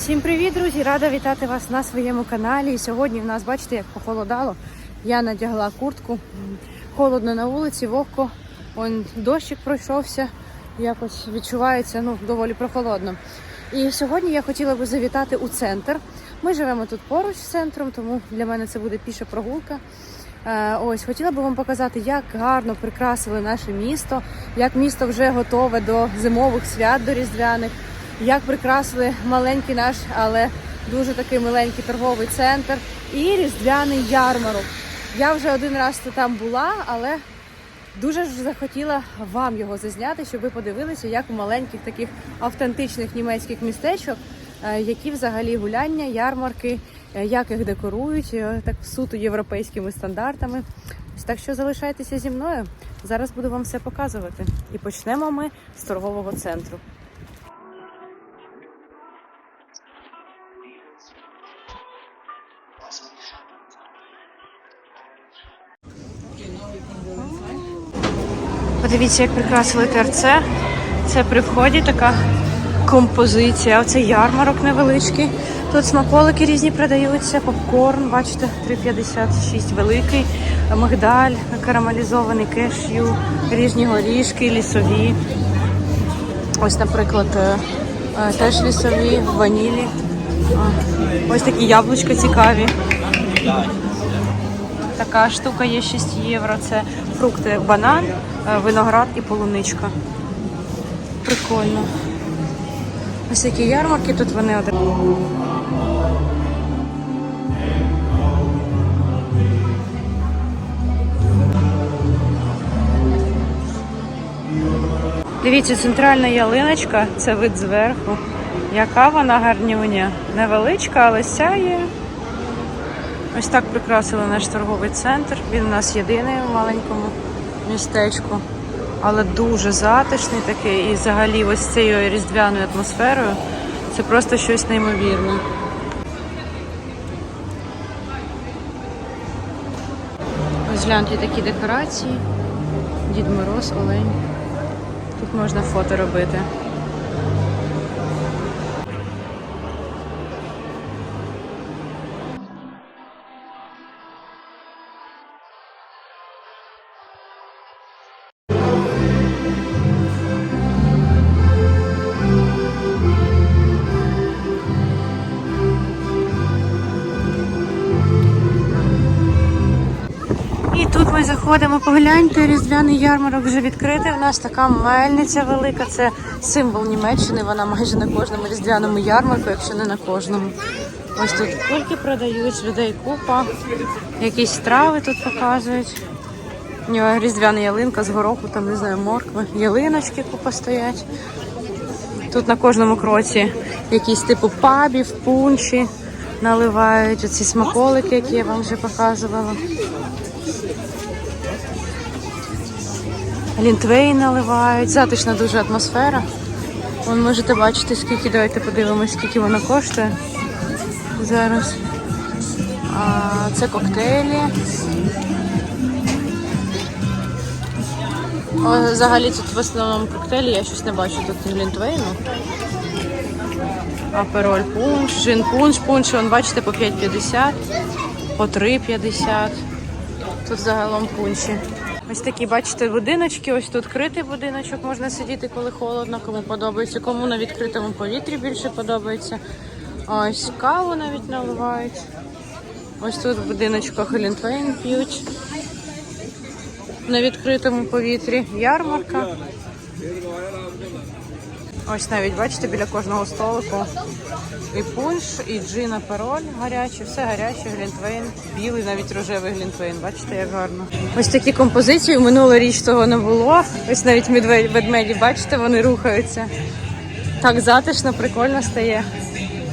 Всім привіт, друзі! Рада вітати вас на своєму каналі. І сьогодні в нас, бачите, як похолодало. Я надягла куртку. Холодно на вулиці, вогко. Он дощик пройшовся. Якось відчувається ну, доволі прохолодно. І сьогодні я хотіла би завітати у центр. Ми живемо тут поруч з центром, тому для мене це буде піша прогулка. Е, Ось хотіла би вам показати, як гарно прикрасили наше місто, як місто вже готове до зимових свят, до різдвяних, як прикрасили маленький наш, але дуже такий миленький торговий центр і різдвяний ярмарок. Я вже один раз там була, але дуже ж захотіла вам його зазняти, щоб ви подивилися, як у маленьких таких автентичних німецьких містечок, е, які взагалі гуляння, ярмарки, е, як їх декорують, е, так суто європейськими стандартами. Так що залишайтеся зі мною. Зараз буду вам все показувати. І почнемо ми з торгового центру. Подивіться, як прикрасили ТРЦ. Це при вході така композиція. Оце ярмарок невеличкий. Тут смаколики різні продаються, попкорн, бачите, 3,56 великий, мигдаль, карамелізований кешю, різні горішки, лісові. Ось, наприклад, е, е, теж лісові, ванілі. Ось такі яблучка цікаві. Така штука є 6 євро. Це фрукти, банан, е, виноград і полуничка. Прикольно. Ось які ярмарки тут вони один. Дивіться, центральна ялиночка, це вид зверху. Яка вона гарнюня. Невеличка, але сяє. Ось так прикрасили наш торговий центр. Він у нас єдиний в маленькому містечку, але дуже затишний такий. І взагалі ось цією різдвяною атмосферою. Це просто щось неймовірне. Ось гляньте такі декорації. Дід Мороз, Олень. Тут можна фото робити. Тут ми заходимо, погляньте, різдвяний ярмарок вже відкритий. У нас така мельниця велика. Це символ Німеччини. Вона майже на кожному різдвяному ярмарку, якщо не на кожному. Ось тут кульки продають, людей купа. Якісь страви тут показують. У нього різдвяна ялинка з гороху, там не знаю, моркви. Ялиночки купа стоять. Тут на кожному кроці якісь типу пабів, пунші наливають. Оці смаколики, які я вам вже показувала. Лінтвей наливають, затишна дуже атмосфера. Вон можете бачити, скільки, давайте подивимось, скільки воно коштує зараз. А, це коктейлі. О, взагалі тут в основному коктейлі, я щось не бачу тут глінтвейну. Апероль пунш, жин пунш, пунш, вон, бачите, по 5,50, по 3,50. Тут загалом пунші. Ось такі, бачите, будиночки. Ось тут критий будиночок, можна сидіти, коли холодно, кому подобається, кому на відкритому повітрі більше подобається. Ось каву навіть наливають. Ось тут в будиночках Лінтвейн п'ють. На відкритому повітрі ярмарка. Ось навіть бачите, біля кожного столику і пунш, і джин апероль гарячий, все гаряче, глінтвейн, білий, навіть рожевий глінтвейн. Бачите, як гарно. Ось такі композиції. Минула річ того не було. Ось навіть ведмеді, бачите, вони рухаються. Так затишно, прикольно стає.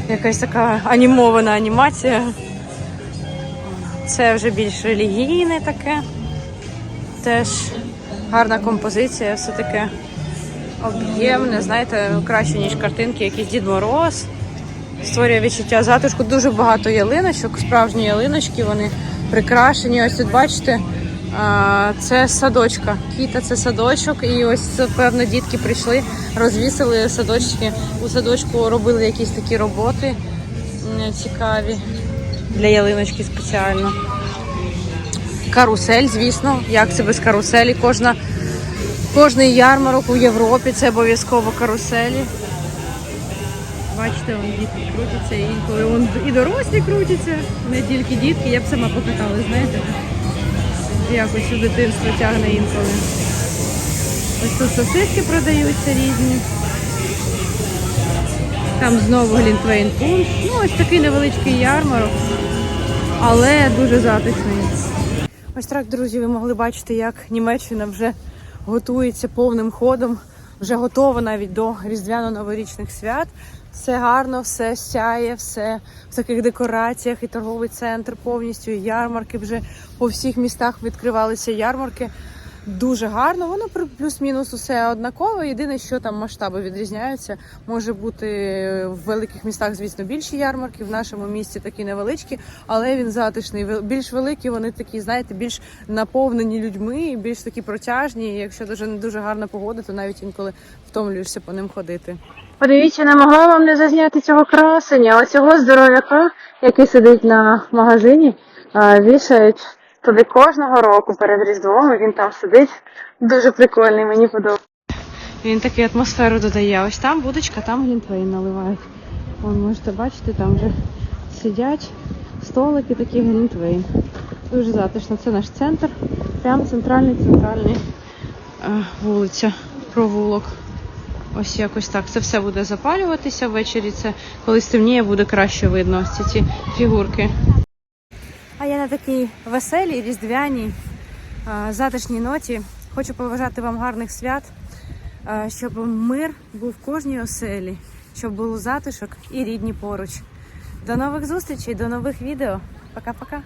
Якась така анімована анімація. Це вже більш релігійне таке. Теж гарна композиція, все таке об'ємне, знаєте, краще, ніж картинки, якийсь Дід Мороз. Створює відчуття затишку. Дуже багато ялиночок, справжні ялиночки, вони прикрашені. Ось тут бачите, Це садочка. Кіта це садочок, і ось певно дітки прийшли, розвісили садочки. У садочку робили якісь такі роботи цікаві для ялиночки спеціально. Карусель, звісно, як це без каруселі. Кожна, кожний ярмарок у Європі це обов'язково каруселі. Бачите, вон дітки крутяться, інколи вон і дорослі крутяться, не тільки дітки, я б сама покатала, знаєте. Якось у дитинство тягне інколи. Ось тут сосиски продаються різні. Там знову глінтвейн пункт. Ну, ось такий невеличкий ярмарок, але дуже затишний. Ось так, друзі, ви могли бачити, як Німеччина вже готується повним ходом, вже готова навіть до різдвяно-новорічних свят. Все гарно, все сяє, все в таких декораціях, і торговий центр повністю, і ярмарки вже по всіх містах відкривалися ярмарки. Дуже гарно, воно плюс-мінус усе однаково. Єдине, що там масштаби відрізняються. Може бути в великих містах, звісно, більші ярмарки, в нашому місті такі невеличкі, але він затишний. Більш великі, вони такі, знаєте, більш наповнені людьми, більш такі протяжні. І Якщо дуже не дуже гарна погода, то навіть інколи втомлюєшся по ним ходити. Подивіться, не могла вам не зазняти цього красення, оцього здоров'яка, який сидить на магазині, вішають туди кожного року перед Різдвом, і він там сидить. Дуже прикольний, мені подобається. Він таку атмосферу додає. Ось там будочка, там глінтвейн наливають. Вон можете бачити, там вже сидять столики, такі глінтвейн. Дуже затишно. Це наш центр. Прямо центральний центральний е, вулиця, провулок. Ось якось так. Це все буде запалюватися ввечері. Це коли стемніє, буде краще видно ось ці, ці фігурки. А я на такій веселій, різдвяній, затишній ноті хочу побажати вам гарних свят, щоб мир був в кожній оселі, щоб було затишок і рідні поруч. До нових зустрічей, до нових відео. Пока-пока.